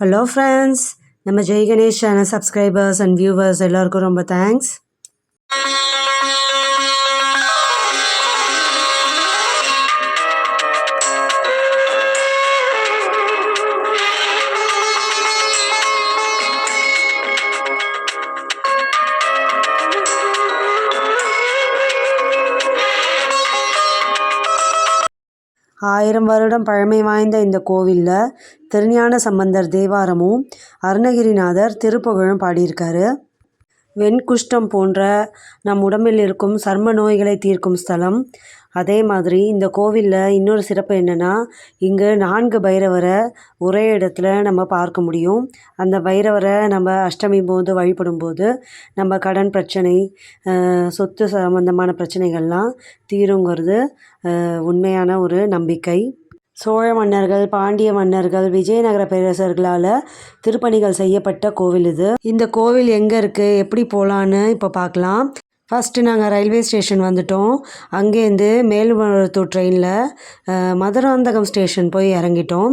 Hello friends நம்ம Jai Ganesh channel subscribers and viewers எல்லாருக்கும் ரொம்ப தேங்க்ஸ் ஆயிரம் வருடம் பழமை வாய்ந்த இந்த கோவிலில் திருஞான சம்பந்தர் தேவாரமும் அருணகிரிநாதர் திருப்புகழும் பாடியிருக்காரு. வெண்குஷ்டம் போன்ற நம் உடம்பில் இருக்கும் சர்ம நோய்களை தீர்க்கும் ஸ்தலம். அதே மாதிரி இந்த கோவிலில் இன்னொரு சிறப்பு என்னென்னா இங்கு நான்கு பைரவரை ஒரே இடத்துல நம்ம பார்க்க முடியும். அந்த பைரவரை நம்ம அஷ்டமி போது வழிபடும்போது நம்ம கடன் பிரச்சனை சொத்து சம்பந்தமான பிரச்சனைகள்லாம் தீருங்கிறது உண்மையான ஒரு நம்பிக்கை. சோழ மன்னர்கள் பாண்டிய மன்னர்கள் விஜயநகர பேரரசர்களால் திருப்பணிகள் செய்யப்பட்ட கோவில் இது. இந்த கோவில் எங்கே இருக்குது எப்படி போகலான்னு இப்போ பார்க்கலாம் ஃபஸ்ட்டு நாங்கள் ரயில்வே ஸ்டேஷன் வந்துட்டோம். அங்கேருந்து மேல்மருவத்தூர் ட்ரெயினில் மதுராந்தகம் ஸ்டேஷன் போய் இறங்கிட்டோம்.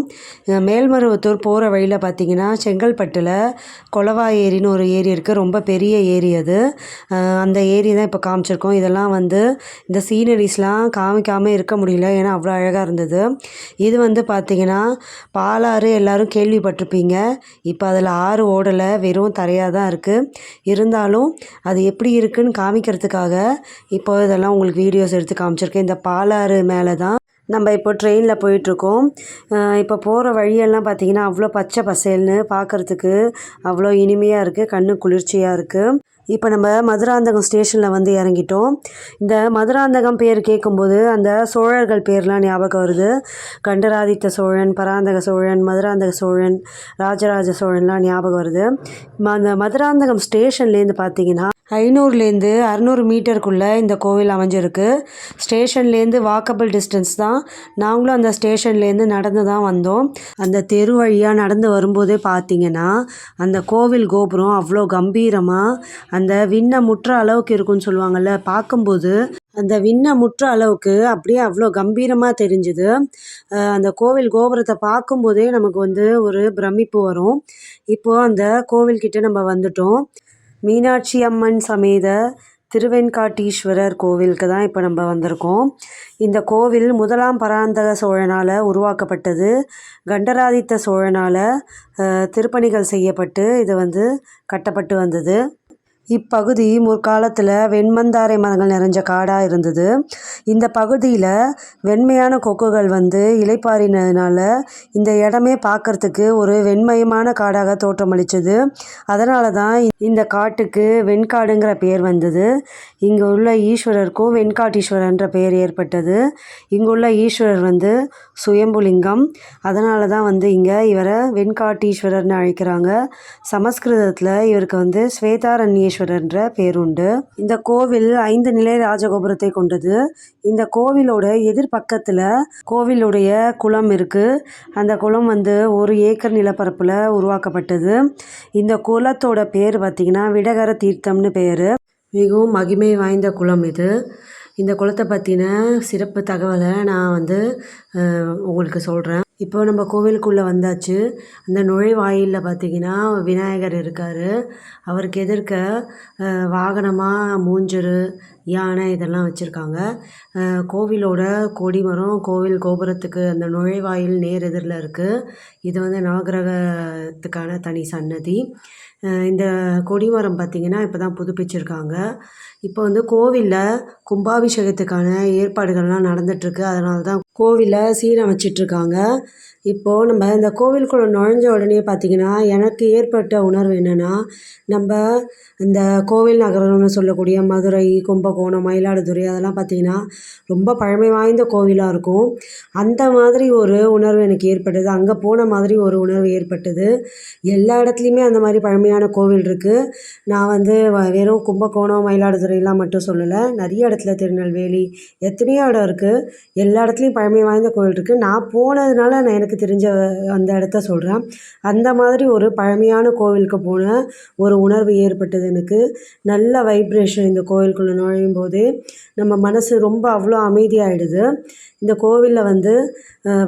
மேல்மருவத்தூர் போகிற வழியில் பார்த்தீங்கன்னா செங்கல்பட்டில் கொலவா ஏரின்னு ஒரு ஏரி இருக்குது ரொம்ப பெரிய ஏரி அது. அந்த ஏரி தான் இப்போ காமிச்சிருக்கோம். இதெல்லாம் வந்து இந்த சீனரிஸ்லாம் காமிக்காமல் இருக்க முடியல. ஏன்னா அவ்வளோ அழகாக இருந்தது. இது வந்து பார்த்திங்கன்னா பாலாறு எல்லோரும் கேள்விப்பட்டிருப்பீங்க. இப்போ அதில் ஆறு ஓடலை. வெறும் தரையாக தான் இருக்குது இருந்தாலும் அது எப்படி இருக்குன்னு காமிக்கிறதுக்காக இப்போ இதெல்லாம் உங்களுக்கு வீடியோஸ் எடுத்து காமிச்சிருக்கேன். இந்த பாலாறு மேலே தான் நம்ம இப்போ ட்ரெயினில் போயிட்டுருக்கோம். இப்போ போகிற வழியெல்லாம் பார்த்தீங்கன்னா அவ்வளோ பச்சை பசேல்னு பார்க்குறதுக்கு அவ்வளோ இனிமையாக இருக்குது கண்ணு குளிர்ச்சியாக இருக்குது இப்போ நம்ம மதுராந்தகம் ஸ்டேஷனில் வந்து இறங்கிட்டோம். இந்த மதுராந்தகம் பேர் கேட்கும்போது அந்த சோழர்கள் பேர்லாம் ஞாபகம் வருது. கண்டராதித்த சோழன் பராந்தக சோழன் மதுராந்தக சோழன் ராஜராஜ சோழன்லாம் ஞாபகம் வருது. ம- அந்த மதுராந்தகம் ஸ்டேஷன்லேருந்து பார்த்தீங்கன்னா ஐநூறுலேருந்து அறநூறு மீட்டருக்குள்ளே இந்த கோவில் அமைஞ்சிருக்கு. ஸ்டேஷன்லேருந்து வாக்கபிள் டிஸ்டன்ஸ் தான். நாங்களும் அந்த ஸ்டேஷன்லேருந்து நடந்து தான் வந்தோம். அந்த தெரு வழியாக நடந்து வரும்போதே பார்த்தீங்கன்னா அந்த கோவில் கோபுரம் அவ்வளோ கம்பீரமாக அந்த விண்ணை முற்ற அளவுக்கு இருக்குன்னு சொல்லுவாங்கள்ல பார்க்கும்போது அந்த விண்ணை முற்ற அளவுக்கு அப்படியே அவ்வளோ கம்பீரமாக தெரிஞ்சுது. அந்த கோவில் கோபுரத்தை பார்க்கும்போதே நமக்கு வந்து ஒரு பிரமிப்பு வரும். இப்போது அந்த கோவில்கிட்ட நம்ம வந்துட்டோம். மீனாட்சி அம்மன் சமேத திருவெண்காட்டீஸ்வரர் கோவிலுக்கு தான் இப்போ நம்ம வந்திருக்கோம். இந்த கோவில் முதலாம் பராந்தக சோழனால் உருவாக்கப்பட்டது. கண்டராதித்த சோழனால் திருப்பணிகள் செய்யப்பட்டு இது வந்து கட்டப்பட்டு வந்தது. இப்பகுதி முற்காலத்தில் வெண்மந்தாரை மரங்கள் நிறைஞ்ச காடாக இருந்தது. இந்த பகுதியில் வெண்மையான கொக்குகள் வந்து இலைப்பாறினதுனால இந்த இடமே பார்க்கறதுக்கு ஒரு வெண்மயமான காடாக தோற்றமளிச்சது அதனால தான் இந்த காட்டுக்கு வெண்காடுங்கிற பேர் வந்தது. இங்கே உள்ள ஈஸ்வரருக்கும் வெண்காட்டீஸ்வரன்ற பெயர் ஏற்பட்டது. இங்குள்ள ஈஸ்வரர் வந்து சுயம்புலிங்கம். அதனால தான் வந்து இங்கே இவரை வெண்காட்டீஸ்வரர்னு அழைக்கிறாங்க. சமஸ்கிருதத்தில் இவருக்கு வந்து ஸ்வேதாரண்யேஸ்வரர்ன்ற என்ற பேருண்டு இந்த கோவில் ஐந்து நிலை ராஜகோபுரத்தை கொண்டது. இந்த கோவிலோட எதிர்பக்கத்தில் கோவிலுடைய குளம் இருக்குது அந்த குளம் வந்து ஒரு ஏக்கர் நிலப்பரப்பில் உருவாக்கப்பட்டது. இந்த குளத்தோட பேர் பார்த்திங்கன்னா விடகர தீர்த்தம்னு பேர். மிகவும் மகிமை வாய்ந்த குளம் இது. இந்த குளத்தை பற்றின சிறப்பு தகவலை நான் வந்து உங்களுக்கு சொல்கிறேன் இப்போ நம்ம கோவிலுக்குள்ளே வந்தாச்சு. அந்த நுழைவாயிலில் பார்த்தீங்கன்னா விநாயகர் இருக்கார். அவருக்கு எதிர்க்க வாகனமாக மூஞ்சரு யானை இதெல்லாம் வச்சுருக்காங்க. கோவிலோட கொடிமரம் கோவில் கோபுரத்துக்கு அந்த நுழைவாயில் நேர் எதிரில் இருக்குது இது வந்து நவகிரகத்துக்கான தனி சன்னதி. இந்த கொடிமரம் பார்த்திங்கன்னா இப்போ தான் புதுப்பிச்சிருக்காங்க. இப்போ வந்து கோவிலில் கும்பாபிஷேகத்துக்கான ஏற்பாடுகள்லாம் நடந்துகிட்ருக்கு அதனால தான் கோவிலை சீரமைச்சிட்ருக்காங்க இப்போது நம்ம இந்த கோவிலுக்குள்ள நுழைஞ்ச உடனே பார்த்திங்கன்னா எனக்கு ஏற்பட்ட உணர்வு என்னென்னா நம்ம இந்த கோவில் நகரம்னு சொல்லக்கூடிய மதுரை கும்பகோணம் மயிலாடுதுறை அதெல்லாம் பார்த்திங்கன்னா ரொம்ப பழமை வாய்ந்த கோவிலாக இருக்கும். அந்த மாதிரி ஒரு உணர்வு எனக்கு ஏற்பட்டது. அங்கே போன மாதிரி ஒரு உணர்வு ஏற்பட்டது. எல்லா இடத்துலையுமே அந்த மாதிரி பழமையான கோவில் இருக்குது நான் வந்து வ- வெறும் கும்பகோணம் மயிலாடுதுறையெலாம் மட்டும் சொல்லலை நிறைய இடத்துல திருநெல்வேலி எத்தனையோ இடம் இருக்குது எல்லா இடத்துலையும் பழ பழமை வாய்ந்த கோவில் இருக்குது நான் போனதுனால நான் எனக்கு தெரிஞ்ச அந்த இடத்த சொல்கிறேன் அந்த மாதிரி ஒரு பழமையான கோவிலுக்கு போன ஒரு உணர்வு ஏற்பட்டது எனக்கு. நல்ல வைப்ரேஷன் இந்த கோவிலுக்குள்ளே நுழையும் போது நம்ம மனசு ரொம்ப அவ்வளோ அமைதியாகிடுது இந்த கோவிலில் வந்து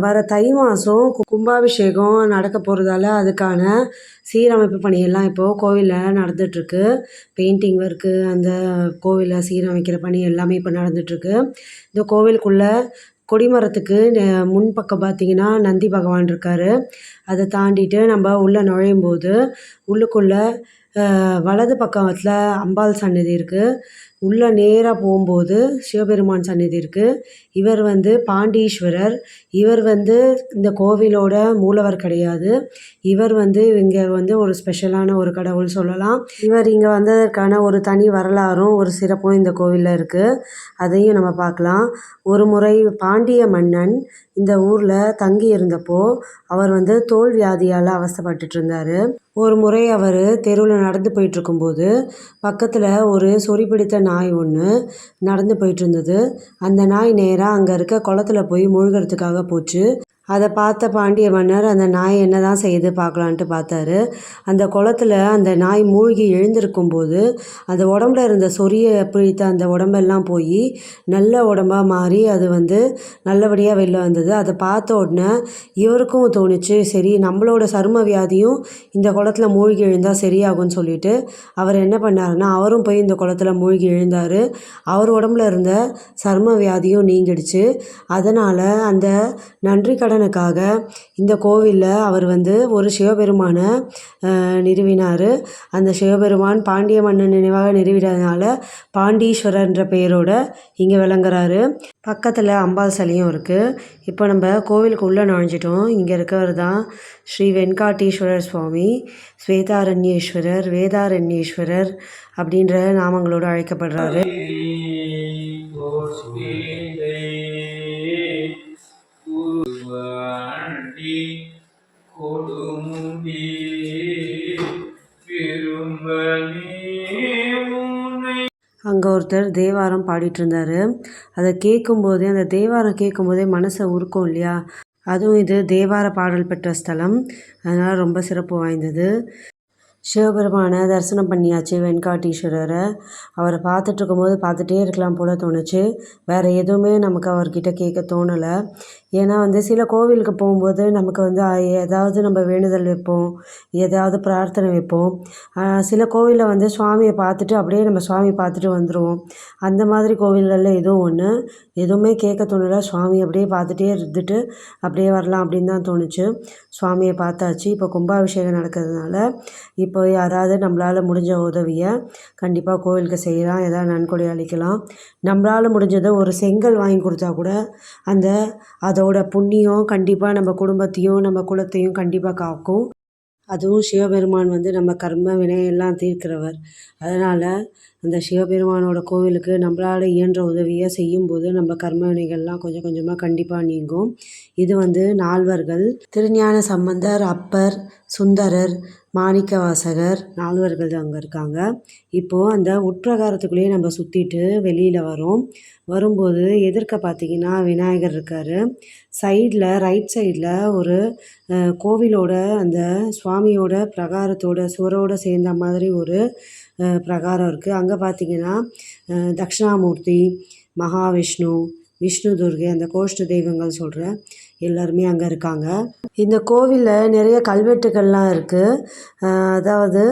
வர தை மாதம் கும்பாபிஷேகம் நடக்க போகிறதால அதுக்கான சீரமைப்பு பணியெல்லாம் இப்போது கோவிலில் நடந்துகிட்ருக்கு பெயிண்டிங் ஒர்க்கு அந்த கோவிலை சீரமைக்கிற பணி எல்லாமே இப்போ நடந்துகிட்ருக்கு இந்த கோவிலுக்குள்ளே கொடிமரத்துக்கு நெ- முன்பக்கம் பார்த்தீங்கன்னா நந்தி பகவான் இருக்கார். அதை தாண்டிட்டு நம்ம உள்ளே நுழையும் போது உள்ளுக்குள்ளே வலது பக்கத்தில் அம்பாள் சன்னதி இருக்குது உள்ளே நேராக போகும்போது சிவபெருமான் சன்னதி இருக்குது இவர் வந்து பாண்டீஸ்வரர். இவர் வந்து இந்த கோவிலோட மூலவர் கிடையாது. இவர் வந்து இங்கே வந்து ஒரு ஸ்பெஷலான ஒரு கடவுள் சொல்லலாம். இவர் இங்கே வந்ததற்கான ஒரு தனி வரலாறும் ஒரு சிறப்பும் இந்த கோவிலில் இருக்குது அதையும் நம்ம பார்க்கலாம். ஒரு முறை பாண்டிய மன்னன் இந்த ஊரில் தங்கி இருந்தப்போ அவர் வந்து தோல் வியாதியால் அவஸ்தைப்பட்டுட்டு இருந்தார். ஒரு முறை அவர் தெருவில் நடந்து போயிட்டு இருக்கும்போது பக்கத்தில் ஒரு சொறி பிடித்த நாய் ஒன்று நடந்து போயிட்டு இருந்தது. அந்த நாய் நேராக அங்கே இருக்க குளத்துல போய் மூழ்கிறதுக்காக போச்சு. அதை பார்த்த பாண்டிய மன்னர் அந்த நாய் என்ன தான் செய்யுது பார்க்கலான்ட்டு பார்த்தாரு. அந்த குளத்துல அந்த நாய் மூழ்கி எழுந்திருக்கும் போது அந்த உடம்புல இருந்த சொரியை பிடித்த அந்த உடம்பெல்லாம் போய் நல்ல உடம்பாக மாறி அது வந்து நல்லபடியாக வெளில வந்தது. அதை பார்த்த உடனே இவருக்கும் தோணுச்சு சரி நம்மளோட சரும வியாதியும் இந்த குளத்துல மூழ்கி எழுந்தால் சரியாகும்னு சொல்லிட்டு அவர் என்ன பண்ணாருன்னா அவரும் போய் இந்த குளத்துல மூழ்கி எழுந்தார். அவர் உடம்புல இருந்த சரும வியாதியும் நீங்கிடுச்சு. அதனால் அந்த நன்றி கடன் கடனுக்காக இந்த கோவிலில் அவர் வந்து ஒரு சிவபெருமானை நிறுவினார். அந்த சிவபெருமான் பாண்டிய மன்னன் நினைவாக நிறுவினதுனால பாண்டீஸ்வரன்ற பெயரோட இங்கே விளங்குறாரு. பக்கத்தில் அம்பாள் சிலையும் இருக்குது இப்போ நம்ம கோவிலுக்கு உள்ளே நுழைஞ்சிட்டோம். இங்கே இருக்கவர் தான் ஸ்ரீ வெண்காட்டீஸ்வரர் சுவாமி ஸ்வேதாரண்யேஸ்வரர் வேதாரண்யேஸ்வரர் அப்படின்ற நாமங்களோடு அழைக்கப்படுறாரு. கொடுமுடி. அங்கே ஒருத்தர் தேவாரம் பாடிட்டு இருந்தார் அதை கேட்கும்போதே அந்த தேவாரம் கேட்கும்போதே மனசை உருக்கும் இல்லையா? அதுவும் இது தேவார பாடல் பெற்ற ஸ்தலம். அதனால் ரொம்ப சிறப்பு வாய்ந்தது. சிவபெருமானை தரிசனம் பண்ணியாச்சு வெண்காட்டீஸ்வரரை. அவரை பார்த்துட்டு இருக்கும்போது பார்த்துட்டே இருக்கலாம் போல தோணுச்சு. வேறு எதுவுமே நமக்கு அவர்கிட்ட கேட்க தோணலை. ஏன்னா வந்து சில கோவிலுக்கு போகும்போது நமக்கு வந்து ஏதாவது நம்ம வேண்டுதல் வைப்போம் ஏதாவது பிரார்த்தனை வைப்போம். சில கோவிலில் வந்து சுவாமியை பார்த்துட்டு அப்படியே நம்ம சுவாமி பார்த்துட்டு வந்துடுவோம் அந்த மாதிரி கோவில்களில் எதுவும் ஒன்று எதுவுமே கேட்க தோணலை. சுவாமி அப்படியே பார்த்துட்டே இருந்துட்டு அப்படியே வரலாம் அப்படின்னு தான் தோணுச்சு. சுவாமியை பார்த்தாச்சு. இப்போ கும்பாபிஷேகம் நடக்கிறதுனால இப்போ யாராவது நம்மளால் முடிஞ்ச உதவியை கண்டிப்பாக கோவிலுக்கு செய்யலாம். ஏதாவது நன்கொடை அளிக்கலாம். நம்மளால் முடிஞ்சதை ஒரு செங்கல் வாங்கி கொடுத்தா கூட அந்த அதோட புண்ணியம் கண்டிப்பாக நம்ம குடும்பத்தையும் நம்ம குலத்தையும் கண்டிப்பாக காக்கும். அதுவும் சிவபெருமான் வந்து நம்ம கர்ம வினையெல்லாம் தீர்க்கிறவர். அதனால் அந்த சிவபெருமானோட கோவிலுக்கு நம்மளால் இயன்ற உதவியை செய்யும்போது நம்ம கர்ம வினைகள்லாம் கொஞ்சம் கொஞ்சமாக கண்டிப்பாக நீங்கும். இது வந்து நால்வர்கள் திருஞான சம்பந்தர் அப்பர் சுந்தரர் மாணிக்கவாசகர் நால்வர்கள் அங்கே இருக்காங்க. இப்போது அந்த உட்பிரகாரத்துக்குள்ளேயே நம்ம சுற்றிட்டு வெளியில் வரோம். வரும்போது எதிர்க்க பார்த்தீங்கன்னா விநாயகர் இருக்கார். சைடில் ரைட் சைடில் ஒரு கோவிலோட அந்த சுவாமியோட பிரகாரத்தோட சுவரோடு சேர்ந்த மாதிரி ஒரு பிரகாரம் இருக்குது அங்கே பார்த்தீங்கன்னா தக்ஷணாமூர்த்தி மகாவிஷ்ணு விஷ்ணு துர்கை அந்த கோஷ்ட தெய்வங்கள் சொல்கிற எல்லாருமே அங்கே இருக்காங்க. இந்த கோவிலில் நிறைய கல்வெட்டுகள்லாம் இருக்குது அதாவது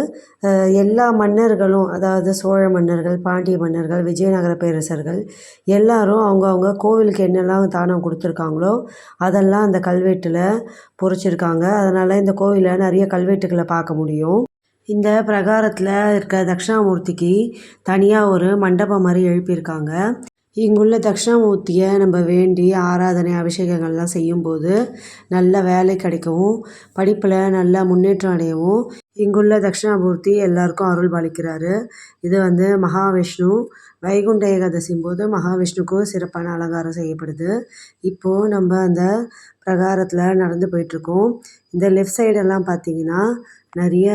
எல்லா மன்னர்களும் அதாவது சோழ மன்னர்கள் பாண்டிய மன்னர்கள் விஜயநகர பேரரசர்கள் எல்லாரும் அவங்கவுங்க கோவிலுக்கு என்னெல்லாம் தானம் கொடுத்துருக்காங்களோ அதெல்லாம் அந்த கல்வெட்டில் பொறிச்சிருக்காங்க. அதனால் இந்த கோவிலில் நிறைய கல்வெட்டுகளை பார்க்க முடியும். இந்த பிரகாரத்தில் இருக்க தட்சிணாமூர்த்திக்கு தனியாக ஒரு மண்டபம் மாதிரி எழுப்பியிருக்காங்க. இங்குள்ள தட்சிணாமூர்த்தியை நம்ம வேண்டி ஆராதனை அபிஷேகங்கள்லாம் செய்யும்போது நல்ல வேலை கிடைக்கவும் படிப்பில் நல்ல முன்னேற்றம் அடையவும் இங்குள்ள தட்சிணாமூர்த்தி எல்லாருக்கும் அருள் பாலிக்கிறாரு. இது வந்து மகாவிஷ்ணு. வைகுண்ட ஏகாதசியும் போது மகாவிஷ்ணுக்கும் சிறப்பான அலங்காரம் செய்யப்படுது. இப்போது நம்ம அந்த பிரகாரத்தில் நடந்து போயிட்டுருக்கோம் இந்த லெஃப்ட் சைடெல்லாம் பார்த்தீங்கன்னா நிறைய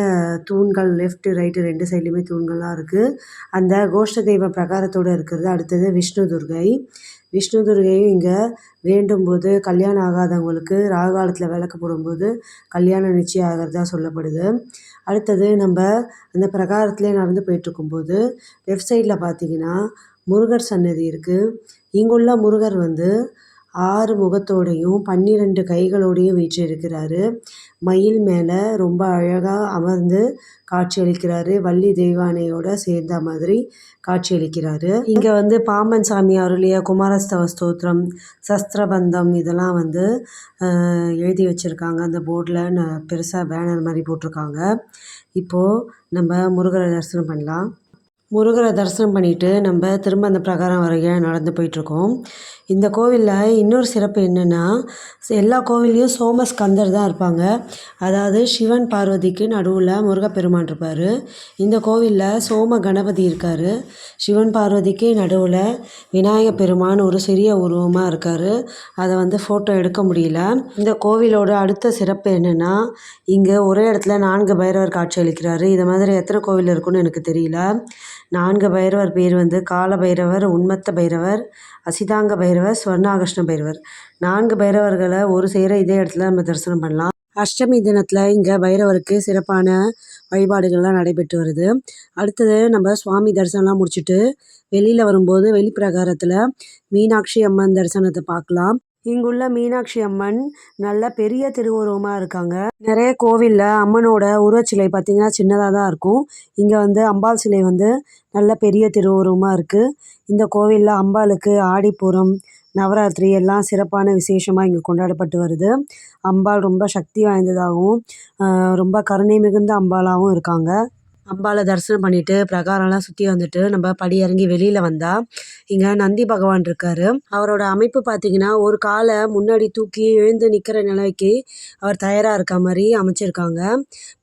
தூண்கள் லெஃப்ட் ரைட்டு ரெண்டு சைட்லேயுமே தூண்கள்லாம் இருக்குது அந்த கோஷ்ட தெய்வ பிரகாரத்தோடு இருக்கிறது அடுத்தது விஷ்ணு துர்கை. விஷ்ணு துர்கையும் இங்கே வேண்டும் போது கல்யாணம் ஆகாதவங்களுக்கு ராகு காலத்தில் விளக்கு போடும்போது கல்யாணம் நிச்சயம் ஆகிறதா சொல்லப்படுது. அடுத்தது நம்ம அந்த பிரகாரத்திலே நடந்து போயிட்டுருக்கும்போது லெஃப்ட் சைடில் பார்த்தீங்கன்னா முருகர் சன்னதி இருக்குது இங்குள்ள முருகர் வந்து ஆறு முகத்தோடையும் பன்னிரெண்டு கைகளோடையும் வீற்றிருக்கிறாரு. மயில் மேலே ரொம்ப அழகாக அமர்ந்து காட்சியளிக்கிறாரு. வள்ளி தெய்வானையோட சேர்ந்த மாதிரி காட்சியளிக்கிறாரு. இங்கே வந்து பாம்பன் சாமி அருளிய குமாரஸ்தவ ஸ்தோத்திரம் சஸ்திரபந்தம் இதெல்லாம் வந்து எழுதி வச்சுருக்காங்க. அந்த போர்டில் ந பெருசாக பேனர் மாதிரி போட்டிருக்காங்க. இப்போது நம்ம முருகரை தரிசனம் பண்ணலாம். முருகரை தரிசனம் பண்ணிவிட்டு நம்ம திரும்ப அந்த பிரகாரம் வரைய நடந்து போயிட்டுருக்கோம். இந்த கோவிலில் இன்னொரு சிறப்பு என்னென்னா எல்லா கோவில்லையும் சோமஸ்கந்தர் தான் இருப்பாங்க. அதாவது சிவன் பார்வதிக்கு நடுவில் முருகப்பெருமான் இருப்பார். இந்த கோவிலில் சோம கணபதி இருக்கார். சிவன் பார்வதிக்கு நடுவில் விநாயகப் பெருமான் ஒரு சிறிய உருவமாக இருக்கார். அதை வந்து ஃபோட்டோ எடுக்க முடியல. இந்த கோவிலோட அடுத்த சிறப்பு என்னென்னா இங்கே ஒரே இடத்துல நான்கு பைரவர் காட்சி அளிக்கிறாரு. இது மாதிரி எத்தனை கோவில் இருக்குன்னு எனக்கு தெரியல. நான்கு பைரவர் பேர் வந்து கால பைரவர் உன்மத்த பைரவர் அசிதாங்க பைரவர் ஸ்வர்ணாகிருஷ்ண பைரவர். நான்கு பைரவர்களை ஒரு சேர இதே இடத்துல நம்ம தரிசனம் பண்ணலாம். அஷ்டமி தினத்தில் இங்கே பைரவருக்கு சிறப்பான வழிபாடுகள்லாம் நடைபெற்று வருது. அடுத்தது நம்ம சுவாமி தரிசனம்லாம் முடிச்சுட்டு வெளியில் வரும்போது வெளிப்பிரகாரத்தில் மீனாட்சி அம்மன் தரிசனத்தை பார்க்கலாம். இங்குள்ள மீனாட்சி அம்மன் நல்ல பெரிய திருவுருவமாக இருக்காங்க. நிறைய கோவிலில் அம்மனோட உருவச்சிலை பார்த்திங்கன்னா சின்னதாக தான் இருக்கும். இங்கே வந்து அம்பாள் சிலை வந்து நல்ல பெரிய திருவுருவமாக இருக்குது இந்த கோவிலில் அம்பாளுக்கு ஆடிப்பூரம் நவராத்திரி எல்லாம் சிறப்பான விசேஷமாக இங்கே கொண்டாடப்பட்டு வருது. அம்பாள் ரொம்ப சக்தி வாய்ந்ததாகவும் ரொம்ப கருணை மிகுந்த அம்பாளாகவும் இருக்காங்க. அம்பாளை தரிசனம் பண்ணிவிட்டு பிரகாரம்லாம் சுற்றி வந்துட்டு நம்ம படி இறங்கி வெளியில் வந்தால் இங்கே நந்தி பகவான் இருக்காரு. அவரோட அமைப்பு பார்த்தீங்கன்னா ஒரு காலை முன்னாடி தூக்கி எழுந்து நிற்கிற நிலைக்கு அவர் தயாராக இருக்க மாதிரி அமைச்சிருக்காங்க.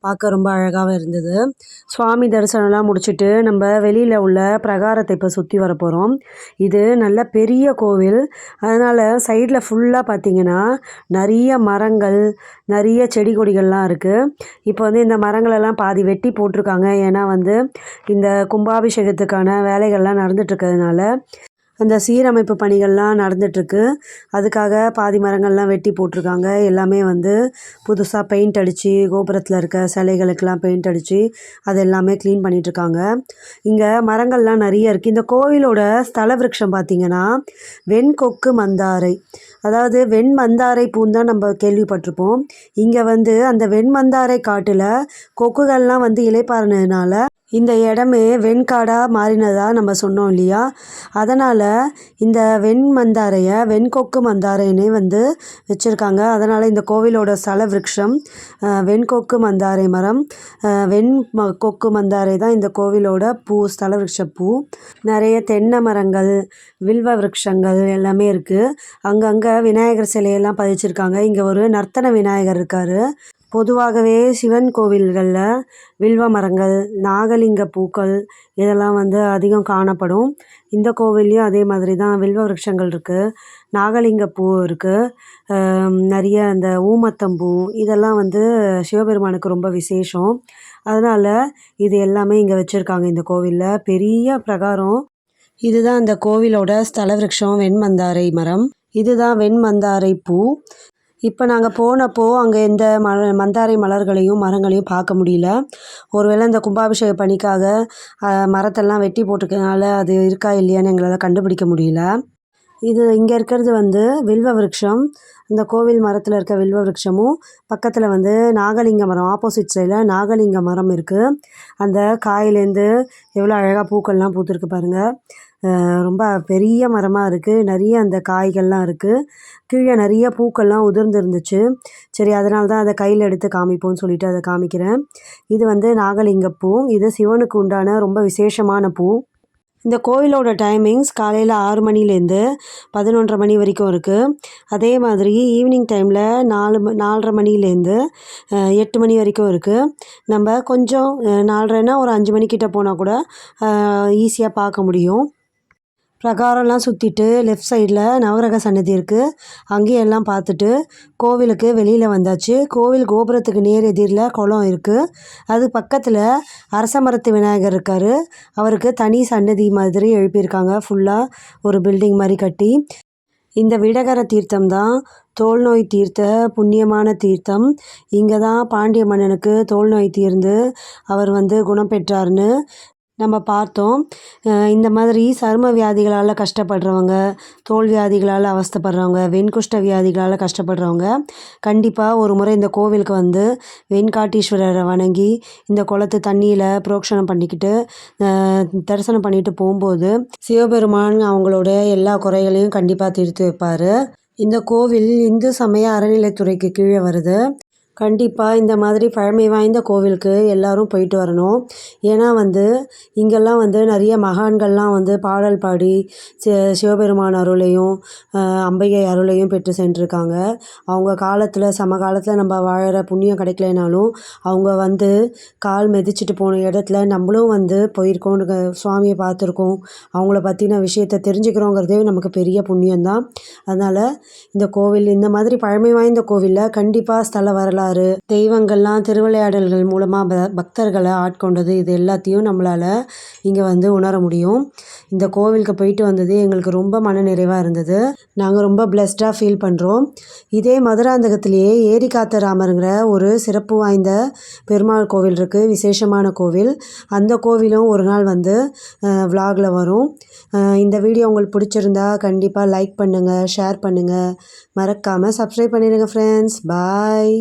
பார்க்க ரொம்ப அழகாக இருந்தது. சுவாமி தரிசனம்லாம் முடிச்சுட்டு நம்ம வெளியில் உள்ள பிரகாரத்தை இப்போ சுற்றி வர போகிறோம் இது நல்ல பெரிய கோவில். அதனால் சைடில் ஃபுல்லாக பார்த்திங்கன்னா நிறைய மரங்கள் நிறைய செடி கொடிகள்லாம் இருக்குது இப்போ வந்து இந்த மரங்களெல்லாம் பாதி வெட்டி போட்டிருக்காங்க. ஏன்னா வந்து இந்த கும்பாபிஷேகத்துக்கான வேலைகள்லாம் நடந்துட்டு இருக்கிறதுனால அந்த சீரமைப்பு பணிகள்லாம் நடந்துட்டுருக்கு. அதுக்காக பாதி மரங்கள்லாம் வெட்டி போட்டிருக்காங்க. எல்லாமே வந்து புதுசாக பெயிண்ட் அடித்து கோபுரத்தில் இருக்க சிலைகளுக்கெல்லாம் பெயிண்ட் அடித்து அது எல்லாமே க்ளீன் பண்ணிகிட்ருக்காங்க இங்கே மரங்கள்லாம் நிறைய இருக்குது இந்த கோவிலோட ஸ்தல விருட்சம் பார்த்திங்கன்னா வெண்கொக்கு மந்தாரை. அதாவது வெண் மந்தாரை பூந்தான் நம்ம கேள்விப்பட்டிருப்போம். இங்கே வந்து அந்த வெண் மந்தாரை காட்டில் கொக்குகள்லாம் வந்து இலைப்பாறினதுனால இந்த இடமே வெண்காடாக மாறினதாக நம்ம சொன்னோம் இல்லையா? அதனால் இந்த வெண் மந்தாரையை வெண்கொக்கு மந்தாரைன்னே வந்து வச்சுருக்காங்க. அதனால் இந்த கோவிலோட ஸ்தல விருட்சம் வெண்கொக்கு மந்தாரை மரம் வெண் ம கொக்கு மந்தாரை தான் இந்த கோவிலோட பூ ஸ்தல விருட்ச பூ. நிறைய தென்னை மரங்கள் வில்வ விருட்சங்கள் எல்லாமே இருக்குது அங்கங்கே விநாயகர் சிலையெல்லாம் பதிச்சிருக்காங்க. இங்கே ஒரு நர்த்தன விநாயகர் இருக்கார். பொதுவாகவே சிவன் கோவில்களில் வில்வ மரங்கள் நாகலிங்க பூக்கள் இதெல்லாம் வந்து அதிகம் காணப்படும். இந்த கோவில்லையும் அதே மாதிரி தான் வில்வ விருட்சங்கள் இருக்குது நாகலிங்க பூ இருக்குது நிறைய அந்த ஊமத்தம்பூ இதெல்லாம் வந்து சிவபெருமானுக்கு ரொம்ப விசேஷம். அதனால் இது எல்லாமே இங்கே வச்சுருக்காங்க இந்த கோவிலில். பெரிய பிரகாரம். இதுதான் அந்த கோவிலோட ஸ்தல விருட்சம் வெண்மந்தாரை மரம். இதுதான் வெண்மந்தாரை பூ. இப்போ நாங்கள் போனப்போ அங்கே எந்த மல மந்தாரை மலர்களையும் மரங்களையும் பார்க்க முடியல. ஒருவேளை இந்த கும்பாபிஷேக பணிக்காக மரத்தெல்லாம் வெட்டி போட்டிருக்கனால அது இருக்கா இல்லையான்னு எங்களால் கண்டுபிடிக்க முடியல. இது இங்கே இருக்கிறது வந்து வில்வ விருட்சம். இந்த கோவில் மரத்தில் இருக்க வில்வ விருட்சமும் பக்கத்தில் வந்து நாகலிங்க மரம் ஆப்போசிட் சைடில் நாகலிங்க மரம் இருக்குது அந்த காயிலேருந்து எவ்வளோ அழகாக பூக்கள்லாம் பூத்துருக்கு பாருங்கள் ரொம்ப பெரிய மரமாக இருக்குது நிறைய அந்த காய்கள்லாம் இருக்குது கீழே நிறைய பூக்கள்லாம் உதிர்ந்து இருந்துச்சு சரி அதனால தான் அதை கையில் எடுத்து காமிப்போம்னு சொல்லிட்டு அதை காமிக்கிறேன். இது வந்து நாகலிங்க பூ. இது சிவனுக்கு உண்டான ரொம்ப விசேஷமான பூ. இந்த கோயிலோட டைமிங்ஸ் காலையில் ஆறு மணிலேருந்து பதினொன்றரை மணி வரைக்கும் இருக்குது அதே மாதிரி ஈவினிங் டைமில் நாலு ம நாலரை மணிலேருந்து எட்டு மணி வரைக்கும் இருக்குது நம்ம கொஞ்சம் நாலரைனா ஒரு அஞ்சு மணிக்கிட்ட போனால் கூட ஈஸியாக பார்க்க முடியும். பிரகாரம்லாம் சுற்றிட்டு லெஃப்ட் சைடில் நவகிரக சன்னதி இருக்குது அங்கேயும் எல்லாம் பார்த்துட்டு கோவிலுக்கு வெளியில் வந்தாச்சு. கோவில் கோபுரத்துக்கு நேர் எதிரில் குளம் இருக்குது அது பக்கத்தில் அரச மரத்து விநாயகர் இருக்கார். அவருக்கு தனி சன்னதி மாதிரி எழுப்பியிருக்காங்க. ஃபுல்லாக ஒரு பில்டிங் மாதிரி கட்டி. இந்த விடகர தீர்த்தம் தான் தோல் நோய் தீர்த்த புண்ணியமான தீர்த்தம். இங்கே தான் பாண்டிய மன்னனுக்கு தோல் நோய் தீர்ந்து அவர் வந்து குணம் பெற்றார்னு நம்ம பார்த்தோம். இந்த மாதிரி சரும வியாதிகளால் கஷ்டப்படுறவங்க தோல் வியாதிகளால் அவஸ்தைப்படுறவங்க வெண்குஷ்ட வியாதிகளால் கஷ்டப்படுறவங்க கண்டிப்பாக ஒரு முறை இந்த கோவிலுக்கு வந்து வெண்காட்டீஸ்வரரை வணங்கி இந்த குளத்து தண்ணியில் புரோக்ஷனம் பண்ணிக்கிட்டு தரிசனம் பண்ணிட்டு போகும்போது சிவபெருமான் அவங்களோட எல்லா குறைகளையும் கண்டிப்பாக தீர்த்து வைப்பார். இந்த கோவில் இந்து சமய அறநிலைத்துறைக்கு கீழே வருது. கண்டிப்பாக இந்த மாதிரி பழமை வாய்ந்த கோவிலுக்கு எல்லாரும் போயிட்டு வரணும். ஏன்னா வந்து இங்கெல்லாம் வந்து நிறைய மகான்கள்லாம் வந்து பாடல் பாடி சி சிவபெருமான் அருளையும் அம்பிகை அருளையும் பெற்று சென்றிருக்காங்க. அவங்க காலத்தில் சமகாலத்தில் நம்ம வாழற புண்ணியம் கிடைக்கலனாலும் அவங்க வந்து கால் மிதிச்சிட்டு போன இடத்துல நம்மளும் வந்து போயிருக்கோம் சுவாமியை பார்த்துருக்கோம். அவங்கள பற்றின விஷயத்தை தெரிஞ்சுக்கிறோங்கிறதே நமக்கு பெரிய புண்ணியம்தான். அதனால் இந்த கோவில் இந்த மாதிரி பழமை வாய்ந்த கோவிலில் கண்டிப்பாக ஸ்தல வரலாறு தெய்வங்கள்லாம் திருவிளையாடல்கள் மூலமாக ப பக்தர்களை ஆட்கொண்டது இது எல்லாத்தையும் நம்மளால் இங்கே வந்து உணர முடியும். இந்த கோவிலுக்கு போயிட்டு வந்தது எங்களுக்கு ரொம்ப மன நிறைவாக இருந்தது. நாங்கள் ரொம்ப பிளஸ்டாக ஃபீல் பண்ணுறோம் இதே மதுராந்தகத்திலேயே ஏரி காத்த ராமருங்கிற ஒரு சிறப்பு வாய்ந்த பெருமாள் கோவில் இருக்குது விசேஷமான கோவில். அந்த கோவிலும் ஒரு நாள் வந்து விலாகில் வரும். இந்த வீடியோ உங்களுக்கு பிடிச்சிருந்தா கண்டிப்பாக லைக் பண்ணுங்கள் ஷேர் பண்ணுங்கள் மறக்காமல் சப்ஸ்கிரைப் பண்ணிடுங்க ஃப்ரெண்ட்ஸ் பாய்